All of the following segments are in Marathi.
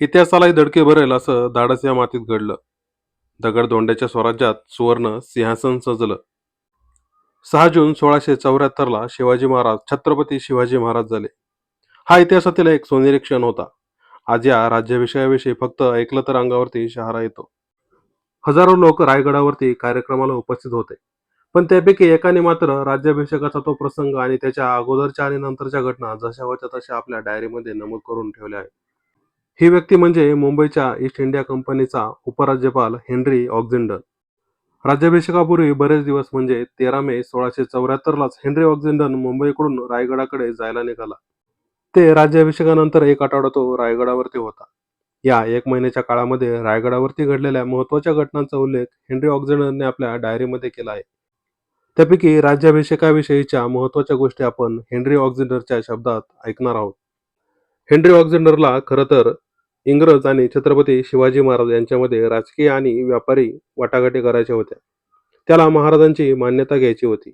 इतिहासालाही धडके भरेल असं धाडस या मातीत घडलं. दगडदोंड्याच्या स्वराज्यात सुवर्ण सिंहासन सजलं. सहा जून सोळाशे चौऱ्याहत्तरला शिवाजी महाराज छत्रपती शिवाजी महाराज झाले. हा इतिहासातील एक सोनेरी क्षण होता. आज या राज्याभिषेकाविषयी फक्त ऐकलं तर अंगावरती शहारा येतो. हजारो लोक रायगडावरती कार्यक्रमाला उपस्थित होते. पण त्यापैकी एकाने मात्र राज्याभिषेकाचा तो प्रसंग आणि त्याच्या अगोदरच्या आणि नंतरच्या घटना जशा होत्या तशा आपल्या डायरीमध्ये नमूद करून ठेवल्या आहेत. ही व्यक्ती म्हणजे मुंबईच्या ईस्ट इंडिया कंपनीचा उपराज्यपाल हेनरी ऑक्झेंडर राज्याभिषेकापूर्वी बरेच दिवस म्हणजे तेरा मे सोळाशे चौऱ्याहत्तरलाच हेनरी ऑक्झेंडन मुंबईकडून रायगडाकडे जायला निघाला. ते राज्याभिषेकानंतर एक आठवडा तो रायगडावरती होता. या एक महिन्याच्या काळामध्ये रायगडावरती घडलेल्या महत्त्वाच्या घटनांचा उल्लेख हेनरी ऑक्झेंडनने आपल्या डायरीमध्ये केला आहे. त्यापैकी राज्याभिषेकाविषयीच्या महत्त्वाच्या गोष्टी आपण हेनरी ऑक्झेंडरच्या शब्दात ऐकणार आहोत. हेनरी ऑक्झेंडरला खरं तर इंग्रज आणि छत्रपती शिवाजी महाराज यांच्यामध्ये राजकीय आणि व्यापारी वाटाघाटी करायच्या होत्या. त्याला महाराजांची मान्यता घ्यायची होती.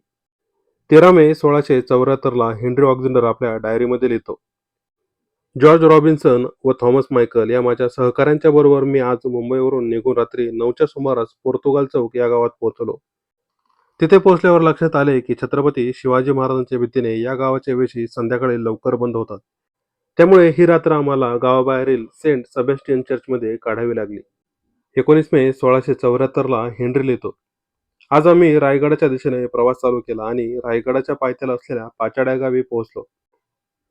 तेरा मे सोळाशे चौऱ्याहत्तरला हेनरी ऑक्झिंडर आपल्या डायरीमध्ये लिहितो. जॉर्ज रॉबिन्सन व थॉमस मायकल या माझ्या सहकाऱ्यांच्या बरोबर मी आज मुंबईवरून निघून रात्री नऊच्या सुमारास पोर्तुगाल चौक या गावात पोहोचलो. तिथे पोहोचल्यावर लक्षात आले की छत्रपती शिवाजी महाराजांच्या भीतीने या गावाचे वेशी संध्याकाळी लवकर बंद होतात. त्यामुळे ही रात्र आम्हाला गावाबाहेरील सेंट सबेस्टियन चर्चमध्ये काढावी लागली. एकोणीस मे सोळाशे चौऱ्याहत्तरला हेनरी लिहितो. आज आम्ही रायगडाच्या दिशेने प्रवास चालू केला आणि रायगडाच्या पायथ्याला असलेल्या पाचाड्या गावी पोहोचलो.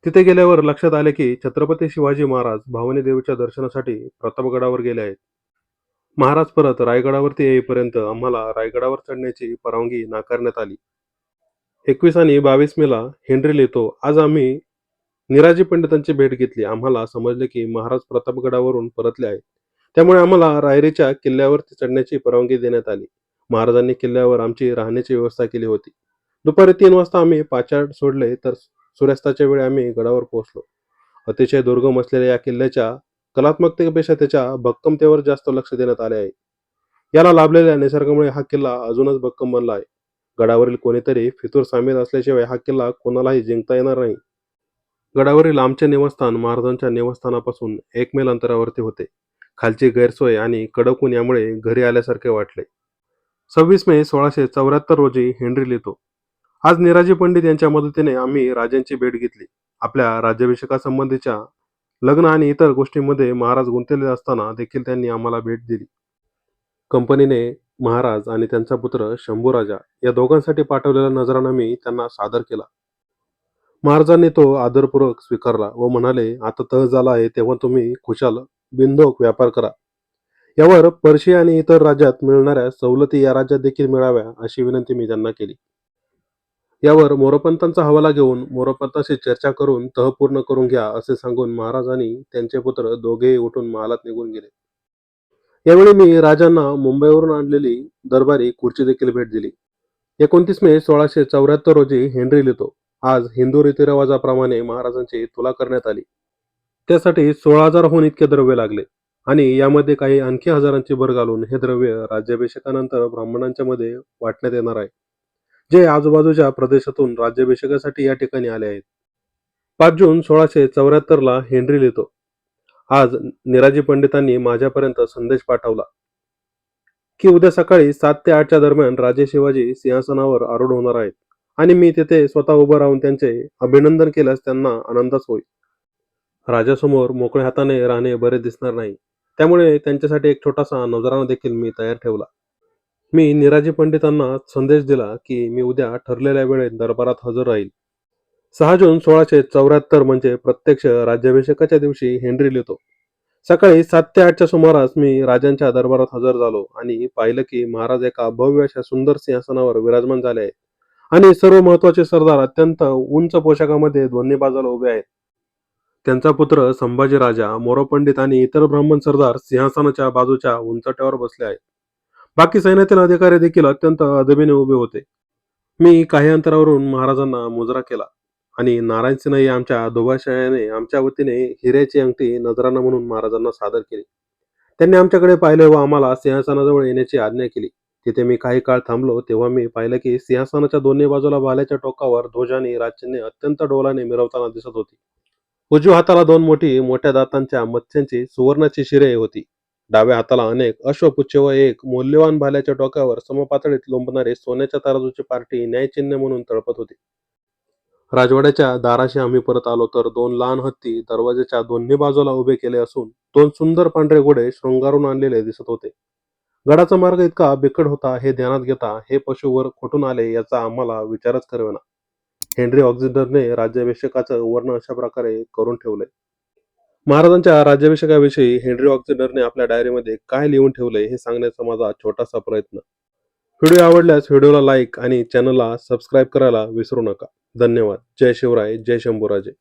तिथे गेल्यावर लक्षात आले की छत्रपती शिवाजी महाराज भावनी देवीच्या दर्शनासाठी प्रतापगडावर गेले आहेत. महाराज परत रायगडावरती येईपर्यंत आम्हाला रायगडावर चढण्याची परवानगी नाकारण्यात आली. एकवीस आणि बावीस मेला हेनरी लिहितो आज आम्ही निराजी पंडितांची भेट घेतली. आम्हाला समजले की महाराज प्रतापगडावरून परतले आहेत. त्यामुळे आम्हाला रायरीच्या किल्ल्यावरती चढण्याची परवानगी देण्यात आली. महाराजांनी किल्ल्यावर आमची राहण्याची व्यवस्था केली होती. दुपारी तीन वाजता आम्ही पाचाड सोडले तर सूर्यास्ताच्या वेळी आम्ही गडावर पोहोचलो. अतिशय दुर्गम असलेल्या या किल्ल्याच्या कलात्मकतेपेक्षा त्याच्या भक्कमतेवर जास्त लक्ष देण्यात आले आहे. याला लाभलेल्या निसर्गामुळे हा किल्ला अजूनच भक्कम बनला आहे. गडावरील कोणीतरी फितूर सामील असल्याशिवाय हा किल्ला कोणालाही जिंकता येणार नाही. गडावरील आमचे निवासस्थान महाराजांच्या निवासस्थानापासून एक मेल अंतरावरती होते. खालची गैरसोय आणि कडकून यामुळे घरी आल्यासारखे वाटले. सव्वीस मे सोळाशे चौऱ्याहत्तर रोजी हेनरी लिहितो. आज निराजी पंडित यांच्या मदतीने आम्ही राजांची भेट घेतली. आपल्या राज्याभिषेकासंबंधीच्या लग्न आणि इतर गोष्टींमध्ये महाराज गुंतलेले असताना देखील त्यांनी आम्हाला भेट दिली. कंपनीने महाराज आणि त्यांचा पुत्र शंभूराजा या दोघांसाठी पाठवलेला नजराणा मी त्यांना सादर केला. महाराजांनी तो आदरपूर्वक स्वीकारला व म्हणाले आता तह झाला आहे तेव्हा तुम्ही खुशाल. बिंदोक व्यापार करा. यावर पर्शिया आणि इतर राज्यात मिळणाऱ्या सवलती या राज्यात देखील मिळाव्या अशी विनंती मी त्यांना केली. यावर मोरपंतांचा हवाला घेऊन मोरोपंतांशी चर्चा करून तह पूर्ण करून घ्या असे सांगून महाराजांनी त्यांचे पुत्र दोघेही उठून महालात निघून गेले. यावेळी मी राजांना मुंबईवरून आणलेली दरबारी खुर्ची देखील भेट दिली. एकोणतीस मे सोळाशे चौऱ्याहत्तर रोजी हेनरी लिहितो. आज हिंदू रीतिरिवाजाप्रमाणे महाराजांची तुला करण्यात आली. त्यासाठी सोळा हजारहून इतके द्रव्य लागले आणि यामध्ये काही आणखी हजारांची भर घालून हे द्रव्य राज्याभिषेकानंतर ब्राह्मणांच्या मध्ये वाटण्यात येणार आहे. जे आजूबाजूच्या प्रदेशातून राज्याभिषेकासाठी या ठिकाणी आले आहेत. पाच जून सोळाशे चौऱ्याहत्तरला हेनरी लिहितो. आज निराजी पंडितांनी माझ्यापर्यंत संदेश पाठवला. की उद्या सकाळी सात ते आठच्या दरम्यान राजे शिवाजी सिंहासनावर आरूढ होणार आहेत. आणि मी तिथे स्वतः उभं राहून त्यांचे अभिनंदन केल्यास त्यांना आनंदच होईल. राजासमोर मोकळ्या हाताने राहणे बरे दिसणार नाही. त्यामुळे त्यांच्यासाठी एक छोटासा नजराणा देखील मी तयार ठेवला. मी निराजी पंडितांना संदेश दिला की मी उद्या ठरलेल्या वेळेत दरबारात हजर राहील. सहा जून सोळाशे चौऱ्याहत्तर म्हणजे प्रत्यक्ष राज्याभिषेकाच्या दिवशी हेनरी लिहितो. सकाळी सात ते आठच्या सुमारास मी राजांच्या दरबारात हजर झालो आणि पाहिलं की महाराज एका भव्य अशा सुंदर सिंहासनावर विराजमान झाले आहेत. आणि सर्व महत्त्वाचे सरदार अत्यंत उंच पोशाखामध्ये दोन्ही बाजूला उभे आहेत. त्यांचा पुत्र संभाजी राजा मोरोपंडित आणि इतर ब्राह्मण सरदार सिंहासनाच्या बाजूच्या उंचट्यावर बसले आहेत. बाकी सैन्यातील अधिकारी देखील अत्यंत अदबीने उभे होते. मी काही अंतरावरून महाराजांना मुजरा केला आणि नारायण सिन्हा या आमच्या दोभाषयाने आमच्या वतीने हिऱ्याची अंगठी नजराना म्हणून महाराजांना सादर केली. त्यांनी आमच्याकडे पाहिले व आम्हाला सिंहासनाजवळ येण्याची आज्ञा केली. तिथे मी काही काळ थांबलो तेव्हा मी पाहिलं की सिंहासनाच्या दोन्ही बाजूला भाल्याच्या टोकावर ध्वजाने आणि राजचिन्हे अत्यंत डोलाने मिरवताना दिसत होती. उजव्या हाताला दोन मोठी मोठ्या दातांच्या मत्स्यांची सुवर्णाची शिरे होती. डाव्या हाताला अनेक अश्वपुच्छ व एक मौल्यवान भाल्याच्या डोक्यावर समपातळीत लोंबणारे सोन्याच्या तराजूची पार्टी न्यायचिन्ह म्हणून तळपत होती. राजवाड्याच्या दाराशी आम्ही परत आलो तर दोन लहान हत्ती दरवाजाच्या दोन्ही बाजूला उभे केले असून दोन सुंदर पांढरे घोडे शृंगारून आणलेले दिसत होते. गडाचा मार्ग इतका बिकट होता हे ध्यानात घेता हे पशु वर कुठून आले याचा आम्हाला विचारच करवेना हेनरी ऑक्झिडरने राज्याभिषेकाचं वर्ण अशा प्रकारे करून ठेवले महाराजांच्या राज्याभिषेकाविषयी हेनरी ऑक्झिडरने आपल्या डायरीमध्ये काय लिहून ठेवलंय हे सांगण्याचा माझा छोटासा प्रयत्न. व्हिडिओ आवडल्यास व्हिडिओला लाईक आणि चॅनलला सबस्क्राईब करायला विसरू नका. धन्यवाद. जय शिवराय. जय शंभूराजे.